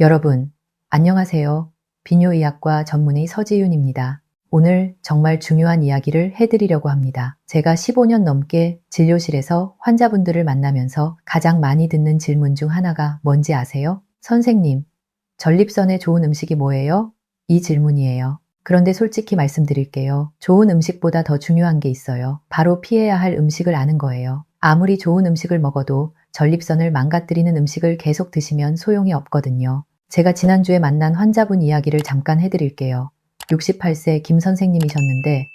여러분, 안녕하세요. 비뇨의학과 전문의 서지윤입니다. 오늘 정말 중요한 이야기를 해드리려고 합니다. 제가 15년 넘게 진료실에서 환자분들을 만나면서 가장 많이 듣는 질문 중 하나가 뭔지 아세요? 선생님, 전립선에 좋은 음식이 뭐예요? 이 질문이에요. 그런데 솔직히 말씀드릴게요. 좋은 음식보다 더 중요한 게 있어요. 바로 피해야 할 음식을 아는 거예요. 아무리 좋은 음식을 먹어도 전립선을 망가뜨리는 음식을 계속 드시면 소용이 없거든요. 제가 지난주에 만난 환자분 이야기를 잠깐 해드릴게요. 68세 김 선생님이셨는데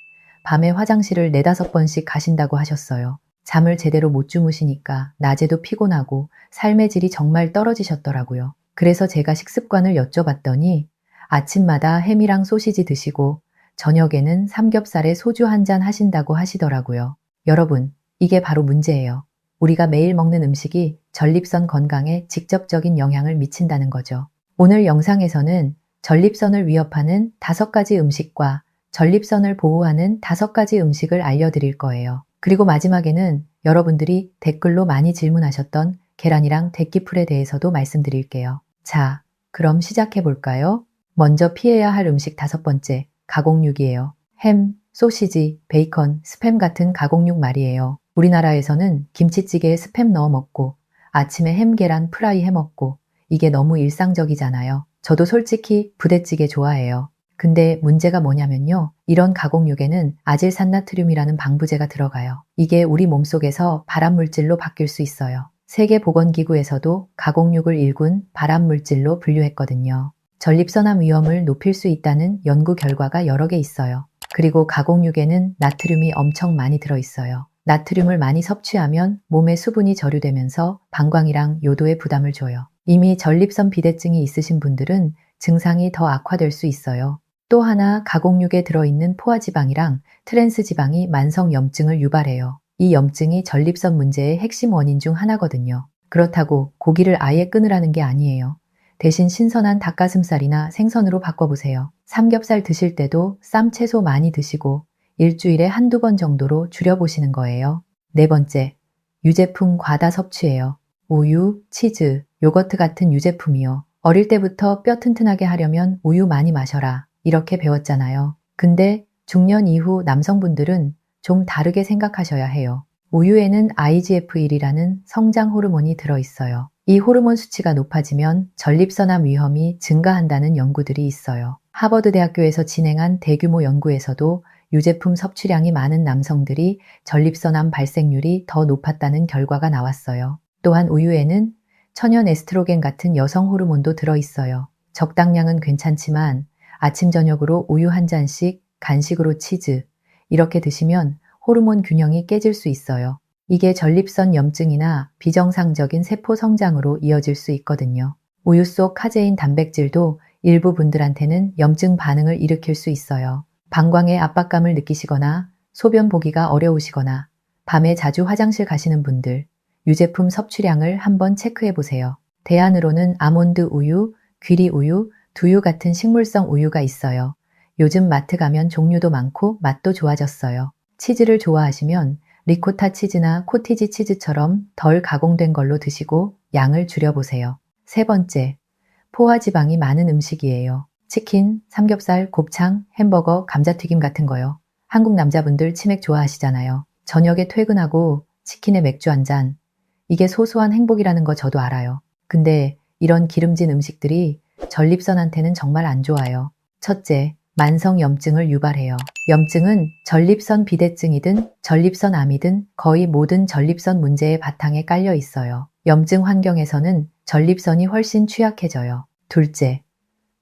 밤에 화장실을 네다섯 번씩 가신다고 하셨어요. 잠을 제대로 못 주무시니까 낮에도 피곤하고 삶의 질이 정말 떨어지셨더라고요. 그래서 제가 식습관을 여쭤봤더니 아침마다 햄이랑 소시지 드시고 저녁에는 삼겹살에 소주 한 잔 하신다고 하시더라고요. 여러분, 이게 바로 문제예요. 우리가 매일 먹는 음식이 전립선 건강에 직접적인 영향을 미친다는 거죠. 오늘 영상에서는 전립선을 위협하는 다섯 가지 음식과 전립선을 보호하는 다섯 가지 음식을 알려드릴 거예요. 그리고 마지막에는 여러분들이 댓글로 많이 질문하셨던 계란이랑 대기풀에 대해서도 말씀드릴게요. 자, 그럼 시작해 볼까요? 먼저 피해야 할 음식 다섯 번째, 가공육이에요. 햄, 소시지, 베이컨, 스팸 같은 가공육 말이에요. 우리나라에서는 김치찌개에 스팸 넣어 먹고 아침에 햄, 계란, 프라이 해 먹고 이게 너무 일상적이잖아요. 저도 솔직히 부대찌개 좋아해요. 근데 문제가 뭐냐면요. 이런 가공육에는 아질산나트륨이라는 방부제가 들어가요. 이게 우리 몸속에서 발암물질로 바뀔 수 있어요. 세계보건기구에서도 가공육을 일군 발암물질로 분류했거든요. 전립선암 위험을 높일 수 있다는 연구 결과가 여러 개 있어요. 그리고 가공육에는 나트륨이 엄청 많이 들어있어요. 나트륨을 많이 섭취하면 몸에 수분이 저류되면서 방광이랑 요도에 부담을 줘요. 이미 전립선 비대증이 있으신 분들은 증상이 더 악화될 수 있어요. 또 하나 가공육에 들어있는 포화지방이랑 트랜스지방이 만성 염증을 유발해요. 이 염증이 전립선 문제의 핵심 원인 중 하나거든요. 그렇다고 고기를 아예 끊으라는 게 아니에요. 대신 신선한 닭가슴살이나 생선으로 바꿔보세요. 삼겹살 드실 때도 쌈 채소 많이 드시고 일주일에 한두 번 정도로 줄여보시는 거예요. 네 번째, 유제품 과다 섭취예요. 우유, 치즈, 요거트 같은 유제품이요. 어릴 때부터 뼈 튼튼하게 하려면 우유 많이 마셔라. 이렇게 배웠잖아요. 근데 중년 이후 남성분들은 좀 다르게 생각하셔야 해요. 우유에는 IGF-1이라는 성장 호르몬이 들어있어요. 이 호르몬 수치가 높아지면 전립선암 위험이 증가한다는 연구들이 있어요. 하버드 대학교에서 진행한 대규모 연구에서도 유제품 섭취량이 많은 남성들이 전립선암 발생률이 더 높았다는 결과가 나왔어요. 또한 우유에는 천연 에스트로겐 같은 여성 호르몬도 들어있어요. 적당량은 괜찮지만 아침 저녁으로 우유 한 잔씩 간식으로 치즈 이렇게 드시면 호르몬 균형이 깨질 수 있어요. 이게 전립선 염증이나 비정상적인 세포 성장으로 이어질 수 있거든요. 우유 속 카제인 단백질도 일부 분들한테는 염증 반응을 일으킬 수 있어요. 방광에 압박감을 느끼시거나 소변 보기가 어려우시거나 밤에 자주 화장실 가시는 분들, 유제품 섭취량을 한번 체크해 보세요. 대안으로는 아몬드 우유, 귀리 우유, 두유 같은 식물성 우유가 있어요. 요즘 마트 가면 종류도 많고 맛도 좋아졌어요. 치즈를 좋아하시면 리코타 치즈나 코티지 치즈처럼 덜 가공된 걸로 드시고 양을 줄여보세요. 세 번째, 포화지방이 많은 음식이에요. 치킨, 삼겹살, 곱창, 햄버거, 감자튀김 같은 거요. 한국 남자분들 치맥 좋아하시잖아요. 저녁에 퇴근하고 치킨에 맥주 한 잔, 이게 소소한 행복이라는 거 저도 알아요. 근데 이런 기름진 음식들이 전립선한테는 정말 안 좋아요. 첫째, 만성 염증을 유발해요. 염증은 전립선 비대증이든 전립선 암이든 거의 모든 전립선 문제의 바탕에 깔려 있어요. 염증 환경에서는 전립선이 훨씬 취약해져요. 둘째,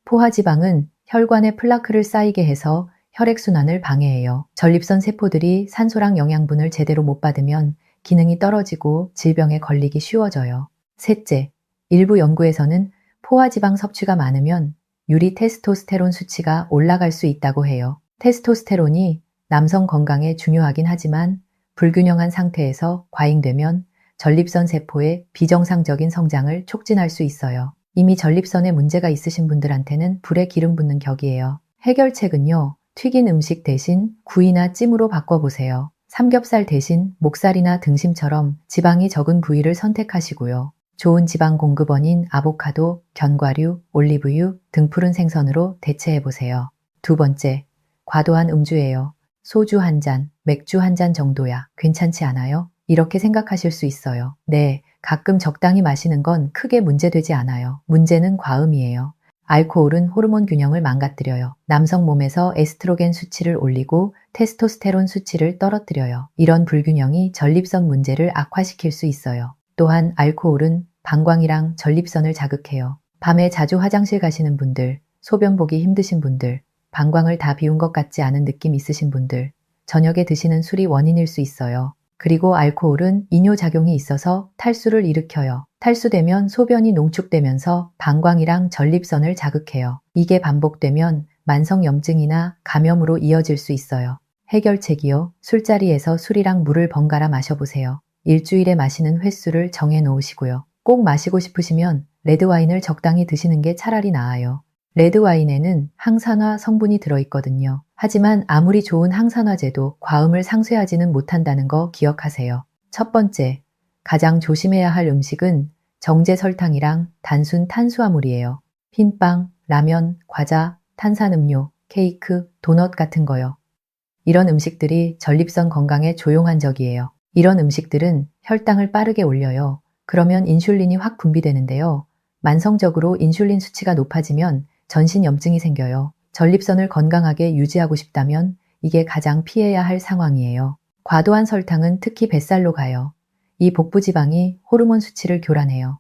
포화지방은 혈관에 플라크를 쌓이게 해서 혈액순환을 방해해요. 전립선 세포들이 산소랑 영양분을 제대로 못 받으면 기능이 떨어지고 질병에 걸리기 쉬워져요. 셋째, 일부 연구에서는 포화지방 섭취가 많으면 유리 테스토스테론 수치가 올라갈 수 있다고 해요. 테스토스테론이 남성 건강에 중요하긴 하지만 불균형한 상태에서 과잉되면 전립선 세포의 비정상적인 성장을 촉진할 수 있어요. 이미 전립선에 문제가 있으신 분들한테는 불에 기름 붓는 격이에요. 해결책은요, 튀긴 음식 대신 구이나 찜으로 바꿔보세요. 삼겹살 대신 목살이나 등심처럼 지방이 적은 부위를 선택하시고요. 좋은 지방 공급원인 아보카도, 견과류, 올리브유 등 푸른 생선으로 대체해 보세요. 두 번째, 과도한 음주예요. 소주 한 잔, 맥주 한 잔 정도야 괜찮지 않아요? 이렇게 생각하실 수 있어요. 네, 가끔 적당히 마시는 건 크게 문제되지 않아요. 문제는 과음이에요. 알코올은 호르몬 균형을 망가뜨려요. 남성 몸에서 에스트로겐 수치를 올리고 테스토스테론 수치를 떨어뜨려요. 이런 불균형이 전립선 문제를 악화시킬 수 있어요. 또한 알코올은 방광이랑 전립선을 자극해요. 밤에 자주 화장실 가시는 분들, 소변 보기 힘드신 분들, 방광을 다 비운 것 같지 않은 느낌 있으신 분들, 저녁에 드시는 술이 원인일 수 있어요. 그리고 알코올은 이뇨작용이 있어서 탈수를 일으켜요. 탈수되면 소변이 농축되면서 방광이랑 전립선을 자극해요. 이게 반복되면 만성염증이나 감염으로 이어질 수 있어요. 해결책이요. 술자리에서 술이랑 물을 번갈아 마셔보세요. 일주일에 마시는 횟수를 정해 놓으시고요. 꼭 마시고 싶으시면 레드와인을 적당히 드시는 게 차라리 나아요. 레드와인에는 항산화 성분이 들어있거든요. 하지만 아무리 좋은 항산화제도 과음을 상쇄하지는 못한다는 거 기억하세요. 첫 번째, 가장 조심해야 할 음식은 정제 설탕이랑 단순 탄수화물이에요. 흰빵, 라면, 과자, 탄산음료, 케이크, 도넛 같은 거요. 이런 음식들이 전립선 건강에 조용한 적이에요. 이런 음식들은 혈당을 빠르게 올려요. 그러면 인슐린이 확 분비되는데요. 만성적으로 인슐린 수치가 높아지면 전신 염증이 생겨요. 전립선을 건강하게 유지하고 싶다면 이게 가장 피해야 할 상황이에요. 과도한 설탕은 특히 뱃살로 가요. 이 복부 지방이 호르몬 수치를 교란해요.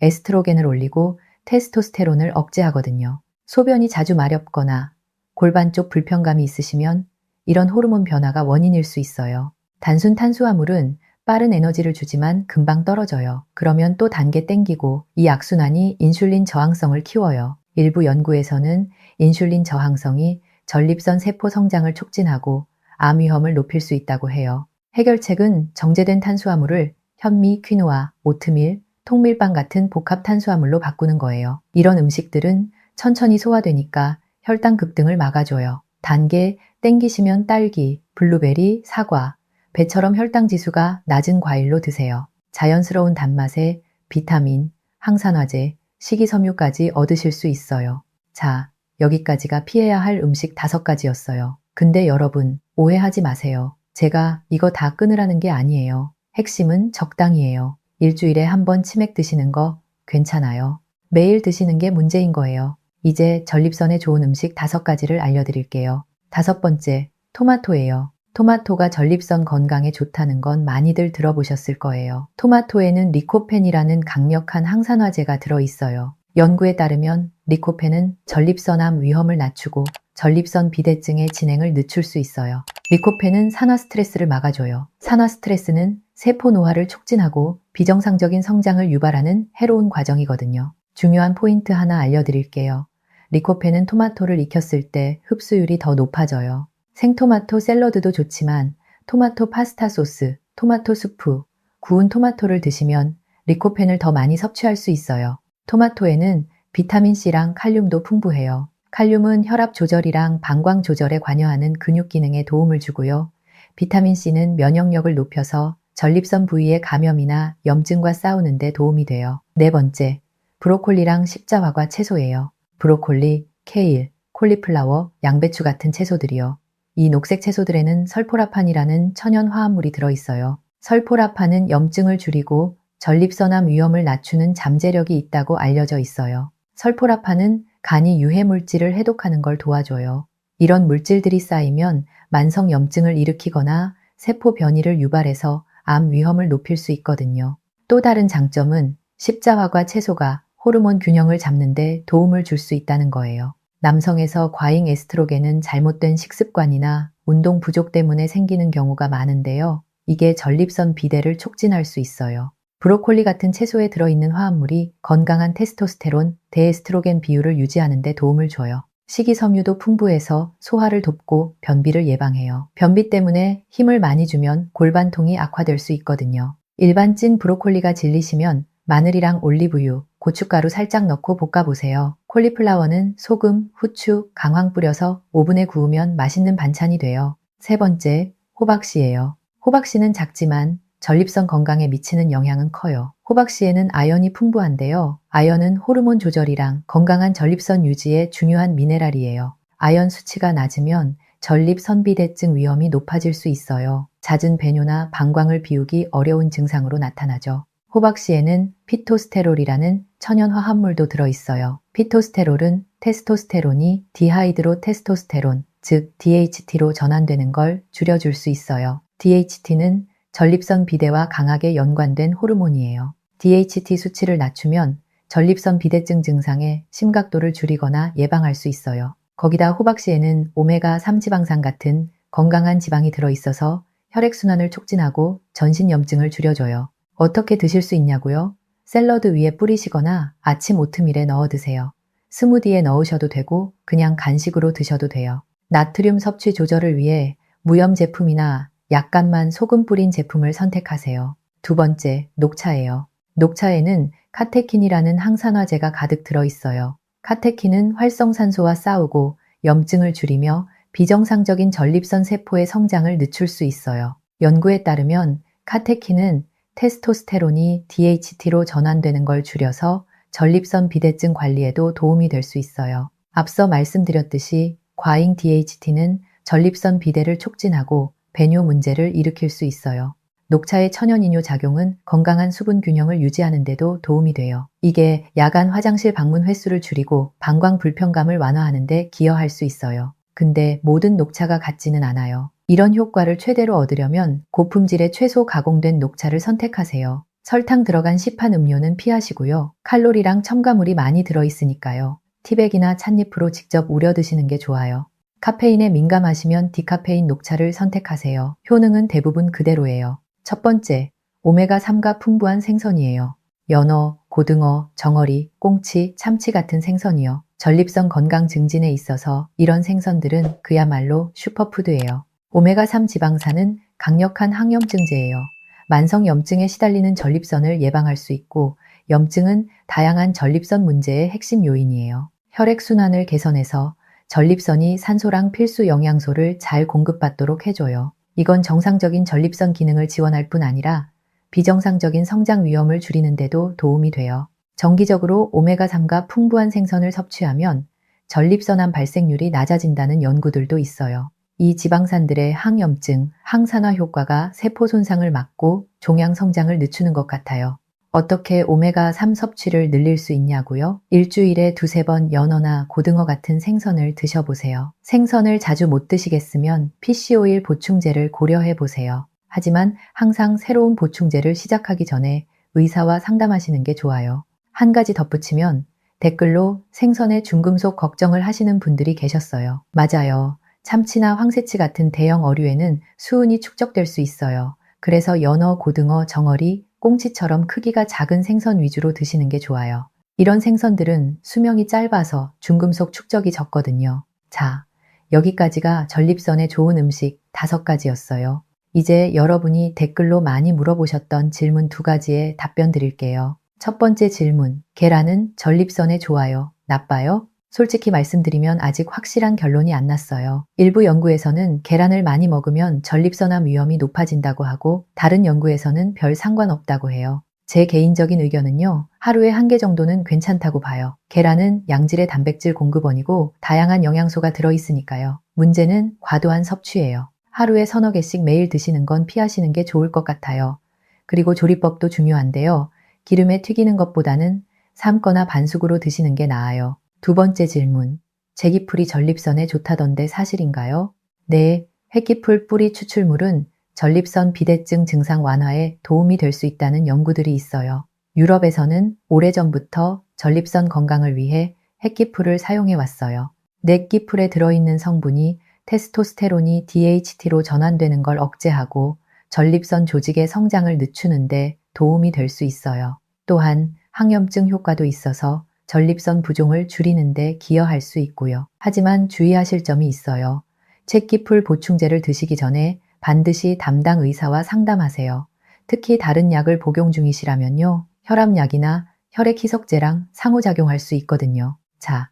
에스트로겐을 올리고 테스토스테론을 억제하거든요. 소변이 자주 마렵거나 골반 쪽 불편감이 있으시면 이런 호르몬 변화가 원인일 수 있어요. 단순 탄수화물은 빠른 에너지를 주지만 금방 떨어져요. 그러면 또 단계 땡기고 이 악순환이 인슐린 저항성을 키워요. 일부 연구에서는 인슐린 저항성이 전립선 세포 성장을 촉진하고 암 위험을 높일 수 있다고 해요. 해결책은 정제된 탄수화물을 현미, 퀴노아, 오트밀, 통밀빵 같은 복합 탄수화물로 바꾸는 거예요. 이런 음식들은 천천히 소화되니까 혈당 급등을 막아줘요. 단계 땡기시면 딸기, 블루베리, 사과, 배처럼 혈당 지수가 낮은 과일로 드세요. 자연스러운 단맛에 비타민, 항산화제, 식이섬유까지 얻으실 수 있어요. 자, 여기까지가 피해야 할 음식 다섯 가지였어요. 근데 여러분, 오해하지 마세요. 제가 이거 다 끊으라는 게 아니에요. 핵심은 적당이에요. 일주일에 한 번 치맥 드시는 거 괜찮아요. 매일 드시는 게 문제인 거예요. 이제 전립선에 좋은 음식 다섯 가지를 알려드릴게요. 다섯 번째, 토마토예요. 토마토가 전립선 건강에 좋다는 건 많이들 들어보셨을 거예요. 토마토에는 리코펜이라는 강력한 항산화제가 들어있어요. 연구에 따르면 리코펜은 전립선암 위험을 낮추고 전립선 비대증의 진행을 늦출 수 있어요. 리코펜은 산화 스트레스를 막아줘요. 산화 스트레스는 세포 노화를 촉진하고 비정상적인 성장을 유발하는 해로운 과정이거든요. 중요한 포인트 하나 알려드릴게요. 리코펜은 토마토를 익혔을 때 흡수율이 더 높아져요. 생토마토 샐러드도 좋지만 토마토 파스타 소스, 토마토 수프, 구운 토마토를 드시면 리코펜을 더 많이 섭취할 수 있어요. 토마토에는 비타민C랑 칼륨도 풍부해요. 칼륨은 혈압 조절이랑 방광 조절에 관여하는 근육 기능에 도움을 주고요. 비타민C는 면역력을 높여서 전립선 부위의 감염이나 염증과 싸우는 데 도움이 돼요. 네 번째, 브로콜리랑 십자화과 채소예요. 브로콜리, 케일, 콜리플라워, 양배추 같은 채소들이요. 이 녹색 채소들에는 설포라판이라는 천연 화합물이 들어있어요. 설포라판은 염증을 줄이고 전립선암 위험을 낮추는 잠재력이 있다고 알려져 있어요. 설포라판은 간이 유해 물질을 해독하는 걸 도와줘요. 이런 물질들이 쌓이면 만성 염증을 일으키거나 세포 변이를 유발해서 암 위험을 높일 수 있거든요. 또 다른 장점은 십자화과 채소가 호르몬 균형을 잡는데 도움을 줄 수 있다는 거예요. 남성에서 과잉 에스트로겐은 잘못된 식습관이나 운동 부족 때문에 생기는 경우가 많은데요. 이게 전립선 비대를 촉진할 수 있어요. 브로콜리 같은 채소에 들어있는 화합물이 건강한 테스토스테론, 데에스트로겐 비율을 유지하는 데 도움을 줘요. 식이섬유도 풍부해서 소화를 돕고 변비를 예방해요. 변비 때문에 힘을 많이 주면 골반통이 악화될 수 있거든요. 일반 찐 브로콜리가 질리시면 마늘이랑 올리브유, 고춧가루 살짝 넣고 볶아보세요. 콜리플라워는 소금, 후추, 강황 뿌려서 오븐에 구우면 맛있는 반찬이 돼요. 세 번째, 호박씨예요. 호박씨는 작지만 전립선 건강에 미치는 영향은 커요. 호박씨에는 아연이 풍부한데요. 아연은 호르몬 조절이랑 건강한 전립선 유지에 중요한 미네랄이에요. 아연 수치가 낮으면 전립 선비대증 위험이 높아질 수 있어요. 잦은 배뇨나 방광을 비우기 어려운 증상으로 나타나죠. 호박씨에는 피토스테롤이라는 천연 화합물도 들어있어요. 피토스테롤은 테스토스테론이 디하이드로 테스토스테론, 즉 DHT로 전환되는 걸 줄여줄 수 있어요. DHT는 전립선 비대와 강하게 연관된 호르몬이에요. DHT 수치를 낮추면 전립선 비대증 증상의 심각도를 줄이거나 예방할 수 있어요. 거기다 호박씨에는 오메가3 지방산 같은 건강한 지방이 들어있어서 혈액순환을 촉진하고 전신염증을 줄여줘요. 어떻게 드실 수 있냐고요? 샐러드 위에 뿌리시거나 아침 오트밀에 넣어 드세요. 스무디에 넣으셔도 되고 그냥 간식으로 드셔도 돼요. 나트륨 섭취 조절을 위해 무염 제품이나 약간만 소금 뿌린 제품을 선택하세요. 두 번째, 녹차예요. 녹차에는 카테킨이라는 항산화제가 가득 들어 있어요. 카테킨은 활성산소와 싸우고 염증을 줄이며 비정상적인 전립선 세포의 성장을 늦출 수 있어요. 연구에 따르면 카테킨은 테스토스테론이 DHT로 전환되는 걸 줄여서 전립선 비대증 관리에도 도움이 될 수 있어요. 앞서 말씀드렸듯이 과잉 DHT는 전립선 비대를 촉진하고 배뇨 문제를 일으킬 수 있어요. 녹차의 천연이뇨 작용은 건강한 수분 균형을 유지하는 데도 도움이 돼요. 이게 야간 화장실 방문 횟수를 줄이고 방광 불편감을 완화하는 데 기여할 수 있어요. 근데 모든 녹차가 같지는 않아요. 이런 효과를 최대로 얻으려면 고품질의 최소 가공된 녹차를 선택하세요. 설탕 들어간 시판 음료는 피하시고요. 칼로리랑 첨가물이 많이 들어있으니까요. 티백이나 찻잎으로 직접 우려 드시는 게 좋아요. 카페인에 민감하시면 디카페인 녹차를 선택하세요. 효능은 대부분 그대로예요. 첫 번째, 오메가3가 풍부한 생선이에요. 연어, 고등어, 정어리, 꽁치, 참치 같은 생선이요. 전립선 건강 증진에 있어서 이런 생선들은 그야말로 슈퍼푸드예요. 오메가3 지방산은 강력한 항염증제예요. 만성 염증에 시달리는 전립선을 예방할 수 있고 염증은 다양한 전립선 문제의 핵심 요인이에요. 혈액순환을 개선해서 전립선이 산소랑 필수 영양소를 잘 공급받도록 해줘요. 이건 정상적인 전립선 기능을 지원할 뿐 아니라 비정상적인 성장 위험을 줄이는데도 도움이 돼요. 정기적으로 오메가3가 풍부한 생선을 섭취하면 전립선암 발생률이 낮아진다는 연구들도 있어요. 이 지방산들의 항염증, 항산화 효과가 세포 손상을 막고 종양 성장을 늦추는 것 같아요. 어떻게 오메가3 섭취를 늘릴 수 있냐고요? 일주일에 두세 번 연어나 고등어 같은 생선을 드셔보세요. 생선을 자주 못 드시겠으면 PC오일 보충제를 고려해 보세요. 하지만 항상 새로운 보충제를 시작하기 전에 의사와 상담하시는 게 좋아요. 한 가지 덧붙이면 댓글로 생선의 중금속 걱정을 하시는 분들이 계셨어요. 맞아요. 참치나 황새치 같은 대형 어류에는 수은이 축적될 수 있어요. 그래서 연어, 고등어, 정어리, 꽁치처럼 크기가 작은 생선 위주로 드시는 게 좋아요. 이런 생선들은 수명이 짧아서 중금속 축적이 적거든요. 자, 여기까지가 전립선에 좋은 음식 다섯 가지였어요. 이제 여러분이 댓글로 많이 물어보셨던 질문 두 가지에 답변 드릴게요. 첫 번째 질문, 계란은 전립선에 좋아요, 나빠요? 솔직히 말씀드리면 아직 확실한 결론이 안 났어요. 일부 연구에서는 계란을 많이 먹으면 전립선암 위험이 높아진다고 하고 다른 연구에서는 별 상관없다고 해요. 제 개인적인 의견은요, 하루에 한 개 정도는 괜찮다고 봐요. 계란은 양질의 단백질 공급원이고 다양한 영양소가 들어있으니까요. 문제는 과도한 섭취예요. 하루에 서너 개씩 매일 드시는 건 피하시는 게 좋을 것 같아요. 그리고 조리법도 중요한데요. 기름에 튀기는 것보다는 삶거나 반숙으로 드시는 게 나아요. 두 번째 질문. 제기풀이 전립선에 좋다던데 사실인가요? 네, 핵기풀 뿌리 추출물은 전립선 비대증 증상 완화에 도움이 될 수 있다는 연구들이 있어요. 유럽에서는 오래전부터 전립선 건강을 위해 핵기풀을 사용해 왔어요. 넷기풀에 들어있는 성분이 테스토스테론이 DHT로 전환되는 걸 억제하고 전립선 조직의 성장을 늦추는데 도움이 될 수 있어요. 또한 항염증 효과도 있어서 전립선 부종을 줄이는데 기여할 수 있고요. 하지만 주의하실 점이 있어요. 채기풀 보충제를 드시기 전에 반드시 담당 의사와 상담하세요. 특히 다른 약을 복용 중이시라면요. 혈압약이나 혈액 희석제랑 상호작용할 수 있거든요. 자,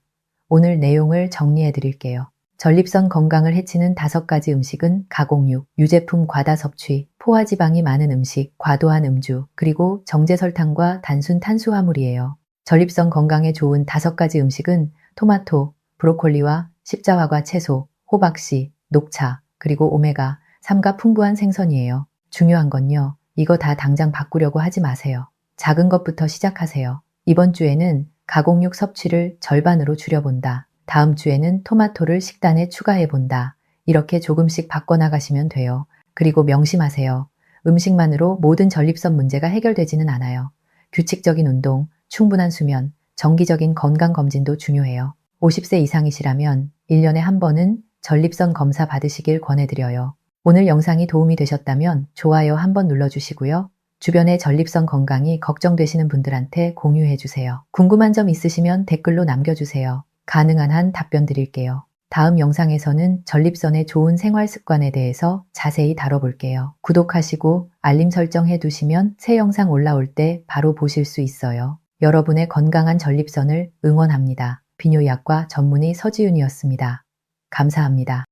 오늘 내용을 정리해 드릴게요. 전립선 건강을 해치는 다섯 가지 음식은 가공육, 유제품 과다 섭취, 포화지방이 많은 음식, 과도한 음주, 그리고 정제설탕과 단순 탄수화물이에요. 전립선 건강에 좋은 다섯 가지 음식은 토마토, 브로콜리와 십자화과 채소, 호박씨, 녹차, 그리고 오메가 3가 풍부한 생선이에요. 중요한 건요. 이거 다 당장 바꾸려고 하지 마세요. 작은 것부터 시작하세요. 이번 주에는 가공육 섭취를 절반으로 줄여본다. 다음 주에는 토마토를 식단에 추가해본다. 이렇게 조금씩 바꿔나가시면 돼요. 그리고 명심하세요. 음식만으로 모든 전립선 문제가 해결되지는 않아요. 규칙적인 운동, 충분한 수면, 정기적인 건강검진도 중요해요. 50세 이상이시라면 1년에 한 번은 전립선 검사 받으시길 권해드려요. 오늘 영상이 도움이 되셨다면 좋아요 한번 눌러주시고요. 주변의 전립선 건강이 걱정되시는 분들한테 공유해주세요. 궁금한 점 있으시면 댓글로 남겨주세요. 가능한 한 답변 드릴게요. 다음 영상에서는 전립선의 좋은 생활 습관에 대해서 자세히 다뤄볼게요. 구독하시고 알림 설정 해 두시면 새 영상 올라올 때 바로 보실 수 있어요. 여러분의 건강한 전립선을 응원합니다. 비뇨약과 전문의 서지윤이었습니다. 감사합니다.